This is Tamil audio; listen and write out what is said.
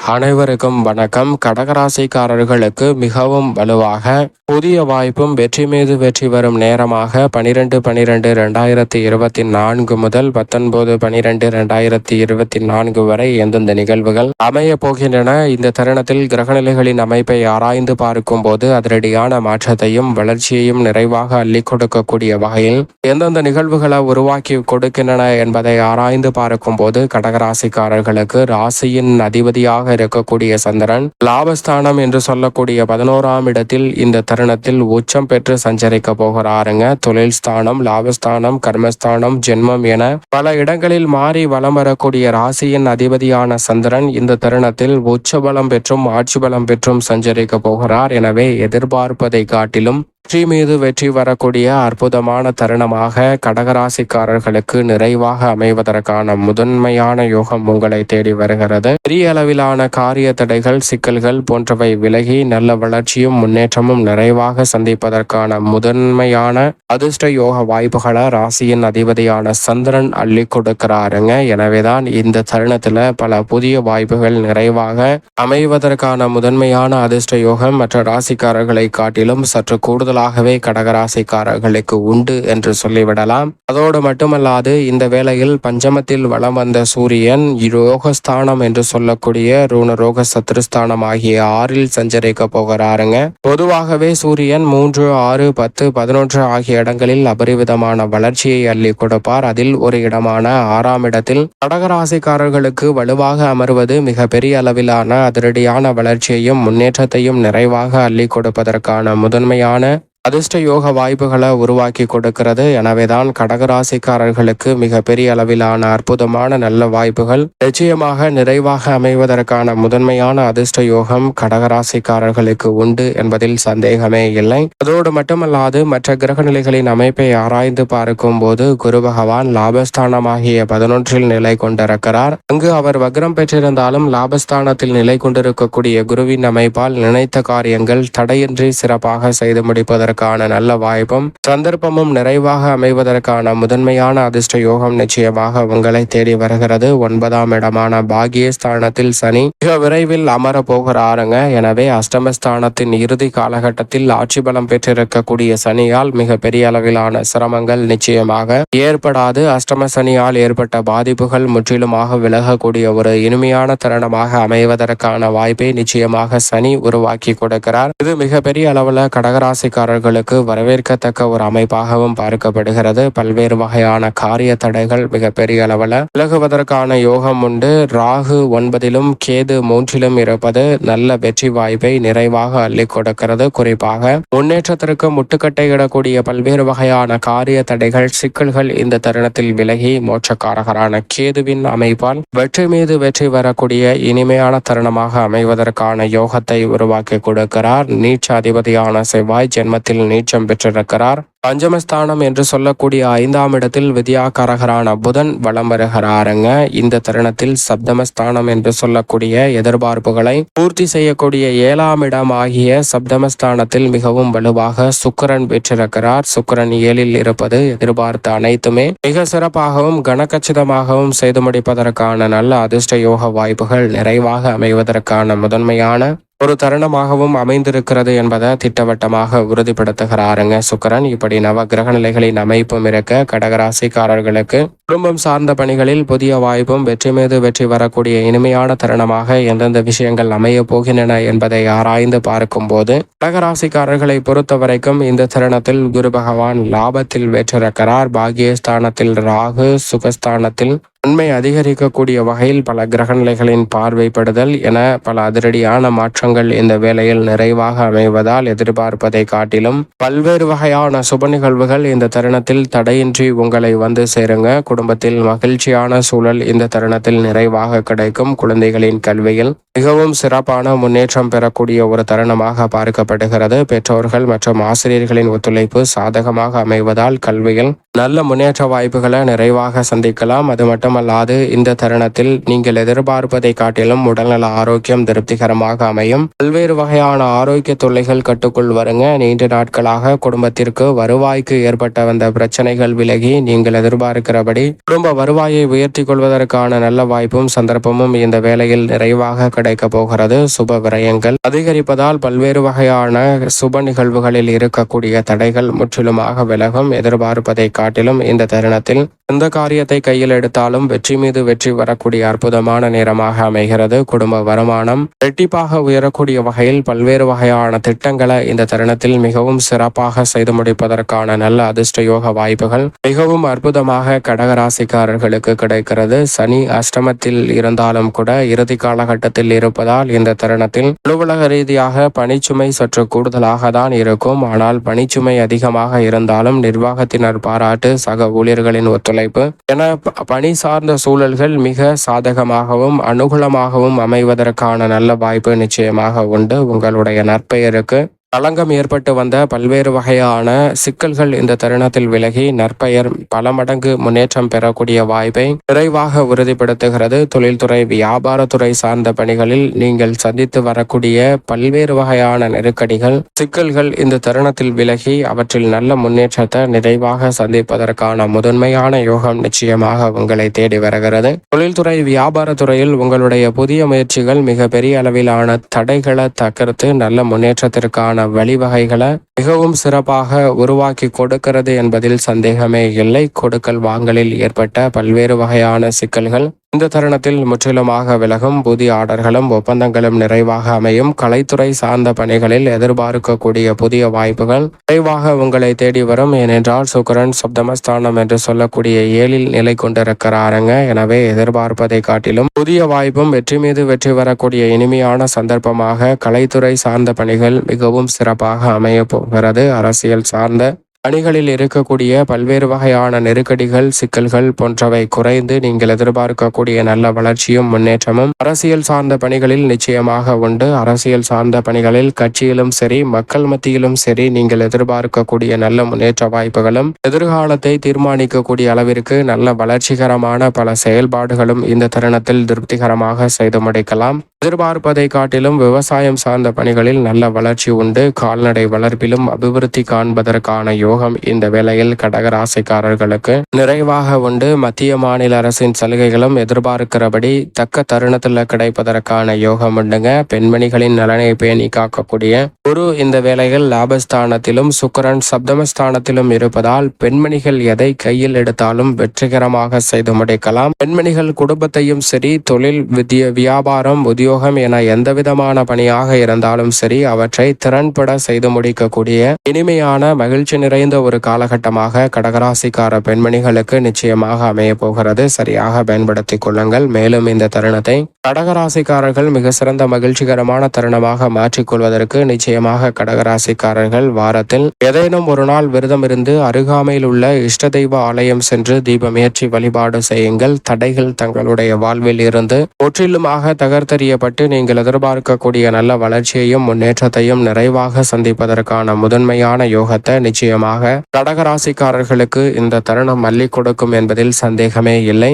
அனைவருக்கும் வணக்கம். கடகராசிக்காரர்களுக்கு மிகவும் வலுவாக புதிய வாய்ப்பும் வெற்றி மீது வெற்றி வரும் நேரமாக பனிரெண்டு பனிரெண்டு ரெண்டாயிரத்தி இருபத்தி நான்கு முதல் பத்தொன்பது பனிரெண்டு ரெண்டாயிரத்தி இருபத்தி நான்கு வரை எந்தெந்த நிகழ்வுகள் அமைய போகின்றன? இந்த தருணத்தில் கிரகநிலைகளின் அமைப்பை ஆராய்ந்து பார்க்கும் போது அதிரடியான மாற்றத்தையும் வளர்ச்சியையும் நிறைவாக அள்ளி கொடுக்கக்கூடிய வகையில் எந்தெந்த நிகழ்வுகளை உருவாக்கி கொடுக்கின்றன என்பதை ஆராய்ந்து பார்க்கும் போது கடகராசிக்காரர்களுக்கு ராசியின் அதிபதியாக இருக்கக்கூடிய சந்திரன். லாபஸ்தானம் என்று சொல்லக்கூடிய பதினோராம் இடத்தில் இந்த தருணத்தில் உச்சம் பெற்று சஞ்சரிக்க போகிறாருங்க. தொழில் ஸ்தானம் லாபஸ்தானம் கர்மஸ்தானம் ஜென்மம் என பல இடங்களில் மாறி வலம் வரக்கூடிய ராசியின் அதிபதியான சந்திரன் இந்த தருணத்தில் உச்ச பலம் பெற்றும் ஆட்சி பலம் பெற்றும் சஞ்சரிக்க போகிறார். எனவே எதிர்பார்ப்பதை காட்டிலும் வெற்றி மீது வெற்றி வரக்கூடிய அற்புதமான தருணமாக கடகராசிக்காரர்களுக்கு நிறைவாக அமைவதற்கான முதன்மையான யோகம் உங்களை தேடி வருகிறது. பெரிய அளவிலான காரிய தடைகள் சிக்கல்கள் போன்றவை விலகி நல்ல வளர்ச்சியும் முன்னேற்றமும் நிறைவாக சந்திப்பதற்கான முதன்மையான அதிர்ஷ்ட யோக வாய்ப்புகளை ராசியின் அதிபதியான சந்திரன் அள்ளி கொடுக்கிறாருங்க. எனவேதான் இந்த தருணத்துல பல புதிய வாய்ப்புகள் நிறைவாக அமைவதற்கான முதன்மையான அதிர்ஷ்ட யோகம் மற்ற ராசிக்காரர்களை காட்டிலும் சற்று கூடுதல் கூடுதலாகவே கடகராசிக்காரர்களுக்கு உண்டு என்று சொல்லிவிடலாம். அதோடு மட்டுமல்லாது இந்த வேளையில் பஞ்சமத்தில் வளம் வந்த சூரியன் ரோகஸ்தானம் என்று சொல்லக்கூடிய ரூண ரோக சத்ருஸ்தானம் ஆகிய ஆறில் சஞ்சரிக்க போகிறாருங்க. பொதுவாகவே சூரியன் மூன்று ஆறு பத்து பதினொன்று ஆகிய இடங்களில் அபரிவிதமான வளர்ச்சியை அள்ளி கொடுப்பார். அதில் ஒரு இடமான ஆறாம் இடத்தில் கடகராசிக்காரர்களுக்கு வலுவாக அமர்வது மிக பெரிய அளவிலான அதிரடியான வளர்ச்சியையும் முன்னேற்றத்தையும் நிறைவாக அள்ளி கொடுப்பதற்கான முதன்மையான அதிர்ஷ்ட யோக வாய்ப்புகளை உருவாக்கி கொடுக்கிறது. எனவேதான் கடகராசிக்காரர்களுக்கு மிக பெரிய அளவிலான அற்புதமான நல்ல வாய்ப்புகள் நிச்சயமாக நிறைவாக அமைவதற்கான முதன்மையான அதிர்ஷ்ட யோகம் கடகராசிக்காரர்களுக்கு உண்டு என்பதில் சந்தேகமே இல்லை. அதோடு மட்டுமல்லாது மற்ற கிரக நிலைகளின் அமைப்பை ஆராய்ந்து பார்க்கும் போது குரு பகவான் லாபஸ்தானமாகிய பதினொன்றில் நிலை கொண்டிருக்கிறார். அங்கு அவர் வக்ரம் பெற்றிருந்தாலும் லாபஸ்தானத்தில் நிலை கொண்டிருக்கக்கூடிய குருவின் அமைப்பால் நினைத்த காரியங்கள் தடையின்றி சிறப்பாக செய்து முடிப்பதற்கு அமைவதற்கான நல்ல வாய்ப்பும் சந்தர்ப்பமும் நிறைவாக அமைவதற்கான முதன்மையான அதிர்ஷ்ட யோகம் நிச்சயமாக உங்களை தேடி வருகிறது. ஒன்பதாம் இடமான பாகியஸ்தானத்தில் சனி மிக விரைவில் அமர போகிறாருங்க எனவே அஷ்டமஸ்தானத்தின் இறுதி காலகட்டத்தில் ஆட்சி பலம் பெற்றிருக்கக்கூடிய சனியால் மிக பெரிய அளவிலான சிரமங்கள் நிச்சயமாக ஏற்படாது. அஷ்டம சனியால் ஏற்பட்ட பாதிப்புகள் முற்றிலுமாக விலகக்கூடிய ஒரு இனிமையான தருணமாக அமைவதற்கான வாய்ப்பை நிச்சயமாக சனி உருவாக்கி கொடுக்கிறார். இது மிகப்பெரிய அளவுல கடகராசிக்காரர்கள் அவர்களுக்கு வரவேற்கத்தக்க ஒரு அமைப்பாகவும் பார்க்கப்படுகிறது. பல்வேறு வகையான காரிய தடைகள் மிகப்பெரிய அளவில் விலகுவதற்கான யோகம் உண்டு. ராகு ஒன்பதிலும் கேது மூன்றிலும் இருப்பது நல்ல வெற்றி வாய்ப்பை நிறைவாக அள்ளி கொடுக்கிறது. குறிப்பாக முன்னேற்றத்திற்கு முட்டுக்கட்டையிடக்கூடிய பல்வேறு வகையான காரிய தடைகள் சிக்கல்கள் இந்த தருணத்தில் விலகி மோட்சக்காரகரான கேதுவின் அமைப்பால் வெற்றி மீது வெற்றி வரக்கூடிய இனிமையான தருணமாக அமைவதற்கான யோகத்தை உருவாக்கி கொடுக்கிறார். நீச்ச அதிபதியான செவ்வாய் ஜென்மத்தில் நீச்சம் பெற்றிருக்கிறார். பஞ்சமஸ்தானம் என்று சொல்லக்கூடிய ஐந்தாம் இடத்தில் வித்யாகாரகரான புதன் வளம் வருகிறாருங்க. இந்த தருணத்தில் சப்தமஸ்தானம் என்று சொல்லக்கூடிய எதிர்பார்ப்புகளை பூர்த்தி செய்யக்கூடிய ஏழாம் இடம் ஆகிய சப்தமஸ்தானத்தில் மிகவும் வலுவாக சுக்கரன் பெற்றிருக்கிறார். சுக்கரன் ஏழில் இருப்பது எதிர்பார்த்த அனைத்துமே மிக சிறப்பாகவும் கனக்கச்சிதமாகவும் செய்து முடிப்பதற்கான நல்ல அதிர்ஷ்ட யோக வாய்ப்புகள் நிறைவாக அமைவதற்கான முதன்மையான ஒரு தருணமாகவும் அமைந்திருக்கிறது என்பதை திட்டவட்டமாக உறுதிப்படுத்துகிறாருங்க சுக்கரன். இப்படி நவ கிரக நிலைகளின் அமைப்பும் இருக்க கடகராசிக்காரர்களுக்கு குடும்பம் சார்ந்த பணிகளில் புதிய வாய்ப்பும் வெற்றி மீது வெற்றி வரக்கூடிய இனிமையான தருணமாக எந்தெந்த விஷயங்கள் அமைய போகின்றன என்பதை ஆராய்ந்து பார்க்கும் போது கடகராசிக்காரர்களை பொறுத்த வரைக்கும் இந்த தருணத்தில் குரு பகவான் லாபத்தில் வெற்றிருக்கிறார் பாகியஸ்தானத்தில் ராகு சுகஸ்தானத்தில் நன்மை அதிகரிக்கக்கூடிய வகையில் பல கிரகநிலைகளின் பார்வைப்படுதல் என பல அதிரடியான மாற்றங்கள் இந்த வேளையில் நிறைவாக அமைவதால் எதிர்பார்ப்பதை காட்டிலும் பல்வேறு வகையான சுப நிகழ்வுகள் இந்த தருணத்தில் தடையின்றி உங்களை வந்து சேருங்க. குடும்பத்தில் மகிழ்ச்சியான சூழல் இந்த தருணத்தில் நிறைவாக கிடைக்கும். குழந்தைகளின் கல்வியில் மிகவும் சிறப்பான முன்னேற்றம் பெறக்கூடிய ஒரு தருணமாக பார்க்கப்படுகிறது. பெற்றோர்கள் மற்றும் ஆசிரியர்களின் ஒத்துழைப்பு சாதகமாக அமைவதால் கல்வியில் நல்ல முன்னேற்ற வாய்ப்புகளை நிறைவாக சந்திக்கலாம். அது மட்டும் மட்டுமல்லாது இந்த தருணத்தில் நீங்கள் எதிர்பார்ப்பதை காட்டிலும் உடல்நல ஆரோக்கியம் திருப்திகரமாக அமையும். பல்வேறு வகையான ஆரோக்கிய தொல்லைகள் கட்டுக்குள் வருங்க. நீண்ட நாட்களாக குடும்பத்திற்கு வருவாய்க்கு ஏற்பட்ட வந்த பிரச்சனைகள் விலகி நீங்கள் எதிர்பார்க்கிறபடி குடும்ப வருவாயை உயர்த்தி கொள்வதற்கான நல்ல வாய்ப்பும் சந்தர்ப்பமும் இந்த வேளையில் நிறைவாக கிடைக்க போகிறது. சுப விரயங்கள் அதிகரிப்பதால் பல்வேறு வகையான சுப நிகழ்வுகளில் இருக்கக்கூடிய தடைகள் முற்றிலுமாக விலகும். எதிர்பார்ப்பதை காட்டிலும் இந்த தருணத்தில் எந்த காரியத்தை கையில் எடுத்தாலும் வெற்றி மீது வெற்றி வரக்கூடிய அற்புதமான நேரமாக அமைகிறது. குடும்ப வருமானம் இரட்டிப்பாக உயரக்கூடிய வகையில் பல்வேறு வகையான திட்டங்களை இந்த தருணத்தில் மிகவும் சிறப்பாக செய்து முடிப்பதற்கான நல்ல அதிர்ஷ்ட யோக வாய்ப்புகள் மிகவும் அற்புதமாக கடகராசிக்காரர்களுக்கு கிடைக்கிறது. சனி அஷ்டமத்தில் இருந்தாலும் கூட இறுதி காலகட்டத்தில் இருப்பதால் இந்த தருணத்தில் அலுவலக ரீதியாக பணிச்சுமை சற்று கூடுதலாக தான் இருக்கும். ஆனால் பணிச்சுமை அதிகமாக இருந்தாலும் நிர்வாகத்தினர் பாராட்டு சக ஊழியர்களின் ஒத்துழைப்பு என பணி சார்ந்த சூழல்கள் மிக சாதகமாகவும் அனுகூலமாகவும் அமைவதற்கான நல்ல வாய்ப்பு நிச்சயமாக உண்டு. உங்களுடைய நற்பெயருக்கு களங்கம் ஏற்பட்டு வந்த பல்வேறு வகையான சிக்கல்கள் இந்த தருணத்தில் விலகி நற்பெயர் பல மடங்கு முன்னேற்றம் பெறக்கூடிய வாய்ப்பை விரைவாக உறுதிப்படுத்துகிறது. தொழில்துறை வியாபாரத்துறை சார்ந்த பணிகளில் நீங்கள் சந்தித்து வரக்கூடிய பல்வேறு வகையான நெருக்கடிகள் சிக்கல்கள் இந்த தருணத்தில் விலகி அவற்றில் நல்ல முன்னேற்றத்தை நிறைவாக சந்திப்பதற்கான முதன்மையான யோகம் நிச்சயமாக உங்களை தேடி வருகிறது. தொழில்துறை வியாபாரத்துறையில் உங்களுடைய புதிய முயற்சிகள் மிகப்பெரிய அளவிலான தடைகளை தகர்த்து நல்ல முன்னேற்றத்திற்கான வழிவகைகளை மிகவும் சிறப்பாக உருவாக்கி கொடுக்கிறது என்பதில் சந்தேகமே இல்லை. கொடுக்கல் வாங்கலில் ஏற்பட்ட பல்வேறு வகையான சிக்கல்கள் இந்த தருணத்தில் முற்றிலுமாக விலகும் புதிய ஆர்டர்களும் ஒப்பந்தங்களும் நிறைவாக அமையும். கலைத்துறை சார்ந்த பணிகளில் எதிர்பார்க்கக்கூடிய புதிய வாய்ப்புகள் விரைவாக உங்களை தேடி வரும். ஏனென்றால் சுக்கரன் சப்தமஸ்தானம் என்று சொல்லக்கூடிய ஏழில் நிலை கொண்டிருக்கிறாருங்க. எனவே எதிர்பார்ப்பதை காட்டிலும் புதிய வாய்ப்பும் வெற்றி மீது வெற்றி வரக்கூடிய இனிமையான சந்தர்ப்பமாக கலைத்துறை சார்ந்த பணிகள் மிகவும் சிறப்பாக அமைய போகிறது. அரசியல் சார்ந்த பணிகளில் இருக்கக்கூடிய பல்வேறு வகையான நெருக்கடிகள் சிக்கல்கள் போன்றவை குறைந்து நீங்கள் எதிர்பார்க்கக்கூடிய நல்ல வளர்ச்சியும் முன்னேற்றமும் அரசியல் சார்ந்த பணிகளில் நிச்சயமாக உண்டு. அரசியல் சார்ந்த பணிகளில் கட்சியிலும் சரி மக்கள் மத்தியிலும் சரி நீங்கள் எதிர்பார்க்கக்கூடிய நல்ல முன்னேற்ற வாய்ப்புகளும் எதிர்காலத்தை தீர்மானிக்கக்கூடிய அளவிற்கு நல்ல வளர்ச்சிகரமான பல செயல்பாடுகளும் இந்த தருணத்தில் திருப்திகரமாக செய்து முடிக்கலாம். எதிர்பார்ப்பதை காட்டிலும் விவசாயம் சார்ந்த பணிகளில் நல்ல வளர்ச்சி உண்டு. கால்நடை வளர்ப்பிலும் அபிவிருத்தி காண்பதற்கான யோகம் இந்த வேளையில் கடகராசிக்காரர்களுக்கு நிறைவாக உண்டு. மத்திய மாநில அரசின் சலுகைகளும் எதிர்பார்க்கிறபடி தக்க தருணத்தில் கிடைப்பதற்கான யோகம் உண்டுங்க. பெண்மணிகளின் நலனை பேணி காக்கக்கூடிய குரு இந்த வேளையில் லாபஸ்தானத்திலும் சுக்கரன் சப்தமஸ்தானத்திலும் இருப்பதால் பெண்மணிகள் எதை கையில் எடுத்தாலும் வெற்றிகரமாக செய்து முடிக்கலாம். பெண்மணிகள் குடும்பத்தையும் சரி தொழில் வித்திய வியாபாரம் உத்தியோகம் என எந்த விதமான பணியாக இருந்தாலும் சரி அவற்றை திறன்பட செய்து முடிக்கக்கூடிய இனிமையான மகிழ்ச்சி நிறைந்த ஒரு காலகட்டமாக கடகராசிக்கார பெண்மணிகளுக்கு நிச்சயமாக அமைய போகிறது. சரியாக பயன்படுத்திக் கொள்ளுங்கள். மேலும் இந்த தருணத்தை கடகராசிக்காரர்கள் மிக சிறந்த மகிழ்ச்சிகரமான தருணமாக மாற்றிக்கொள்வதற்கு நிச்சயமாக கடகராசிக்காரர்கள் வாரத்தில் ஏதேனும் ஒரு நாள் விரதம் இருந்து அருகாமையில் உள்ள இஷ்ட தெய்வ ஆலயம் சென்று தீபமேற்றி வழிபாடு செய்யுங்கள். தடைகள் தங்களுடைய வாழ்வில் இருந்து முற்றிலுமாக தகர்த்தறிய செய்யப்பட்டு நீங்கள் எதிர்பார்க்கக்கூடிய நல்ல வளர்ச்சியையும் முன்னேற்றத்தையும் நிறைவாக சந்திப்பதற்கான முதன்மையான யோகத்தை நிச்சயமாக கடகராசிக்காரர்களுக்கு இந்த தருணம் அள்ளி கொடுக்கும் என்பதில் சந்தேகமே இல்லை.